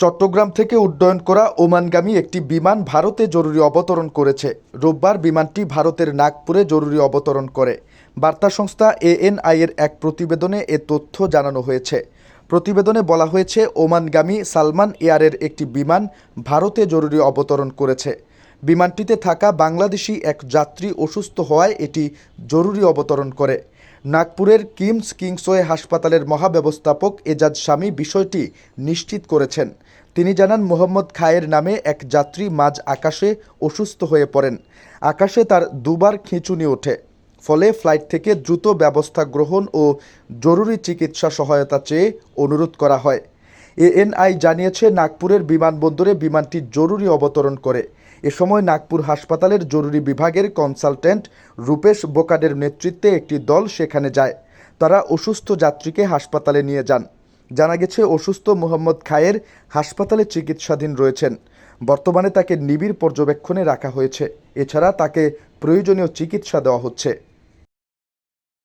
চট্টগ্রাম থেকে উড্ডয়ন করা ওমানগামী একটি বিমান ভারতে জরুরি অবতরণ করেছে। রোববার বিমানটি ভারতের নাগপুরে জরুরি অবতরণ করে। বার্তা সংস্থা এএনআই এর এক প্রতিবেদনে এ তথ্য জানানো হয়েছে। প্রতিবেদনে বলা হয়েছে, ওমানগামী সালমান এয়ারের একটি বিমান ভারতে জরুরি অবতরণ করেছে। বিমানটিতে থাকা বাংলাদেশি এক যাত্রী অসুস্থ হওয়ায় এটি জরুরি অবতরণ করে। নাগপুরের কিমস কিংসওয়ে হাসপাতালের মহাব্যবস্থাপক এজাজ স্বামী বিষয়টি নিশ্চিত করেছেন। তিনি জানান, মোহাম্মদ খায়ের নামে এক যাত্রী মাঝ আকাশে অসুস্থ হয়ে পড়েন। আকাশে তার দুবার খিঁচুনি ওঠে। ফলে ফ্লাইট থেকে দ্রুত ব্যবস্থা গ্রহণ ও জরুরি চিকিৎসা সহায়তা চেয়ে অনুরোধ করা হয়। এএনআই জানিয়েছে, নাগপুরের বিমানবন্দরে বিমানটি জরুরি অবতরণ করে। এ সময় নাগপুর হাসপাতালের জরুরি বিভাগের কনসালটেন্ট রূপেশ বোকাডের নেতৃত্বে একটি দল সেখানে যায়। তারা অসুস্থ যাত্রীকে হাসপাতালে নিয়ে যান। জানা গেছে, অসুস্থ মোহাম্মদ খায়ের হাসপাতালে চিকিৎসাধীন রয়েছেন। বর্তমানে তাকে নিবিড় পর্যবেক্ষণে রাখা হয়েছে। এছাড়া তাকে প্রয়োজনীয় চিকিৎসা দেওয়া হচ্ছে।